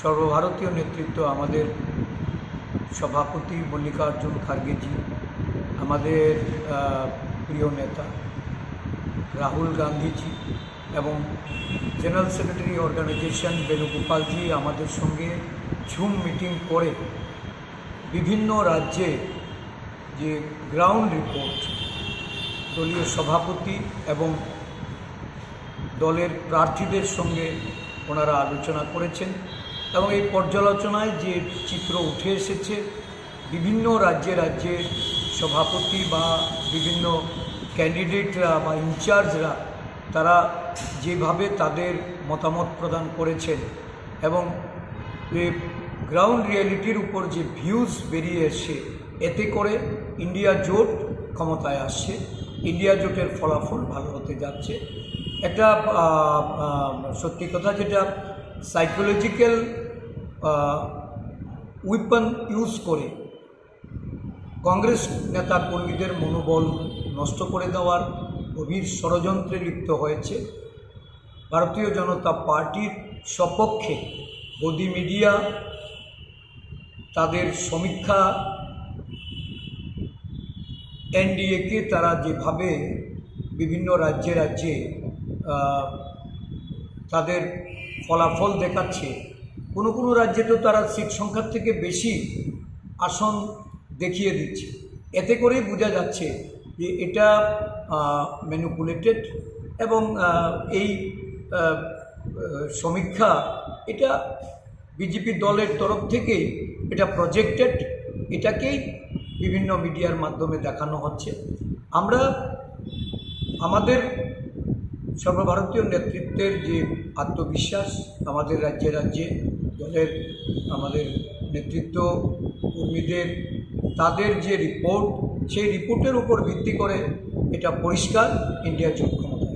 সর্বভারতীয় নেতৃত্ব আমাদের সভাপতি মল্লিকার্জুন খার্গেজি, আমাদের প্রিয় নেতা রাহুল গান্ধীজি এবং জেনারেল সেক্রেটারি অর্গানাইজেশন বেণুগোপালজি আমাদের সঙ্গে ঝুম মিটিং করে বিভিন্ন রাজ্যে যে গ্রাউন্ড রিপোর্ট, দলীয় সভাপতি এবং দলের প্রার্থীদের সঙ্গে ওনারা আলোচনা করেছেন এবং এই পর্যালোচনায় যে চিত্র উঠে এসেছে, বিভিন্ন রাজ্যে রাজ্যে সভাপতি বা বিভিন্ন ক্যান্ডিডেটরা বা ইনচার্জরা তারা যেভাবে তাদের মতামত প্রদান করেছেন এবং গ্রাউন্ড রিয়ালিটির উপর যে ভিউজ বেরিয়ে এসছে, এতে করে ইন্ডিয়া জোট ক্ষমতায় আসছে। ইন্ডিয়া জোটের ফলাফল ভালো হতে যাচ্ছে। একটা সত্যি কথা যেটা সাইকোলজিক্যাল উইপন ইউজ করে কংগ্রেস নেতা কর্মীদের মনোবল নষ্ট করে দেওয়ার গভীর ষড়যন্ত্রে লিপ্ত হয়েছে। ভারতীয় জনতা পার্টির সপক্ষে গদি মিডিয়া তাদের সমীক্ষা এনডিএকে তারা যেভাবে বিভিন্ন রাজ্যে রাজ্যে তাদের ফলাফল দেখাচ্ছে। কোনো কোনো রাজ্যে তো তারা সিট সংখ্যার থেকে বেশি আসন দেখিয়ে দিচ্ছে। এতে করেই বোঝা যাচ্ছে যে এটা ম্যানুপুলেটেড এবং এই সমীক্ষা এটা বিজেপি দলের তরফ থেকেই এটা প্রজেক্টেড এটাকেই বিভিন্ন মিডিয়ার মাধ্যমে দেখানো হচ্ছে। আমরা আমাদের সর্বভারতীয় নেতৃত্বের যে আত্মবিশ্বাস আমাদের রাজ্যে রাজ্যে, দলের আমাদের নেতৃত্ব, কর্মীদের, তাদের যে রিপোর্ট সেই রিপোর্টের উপর ভিত্তি করে এটা পরিষ্কার ইন্ডিয়া জোট ক্ষমতা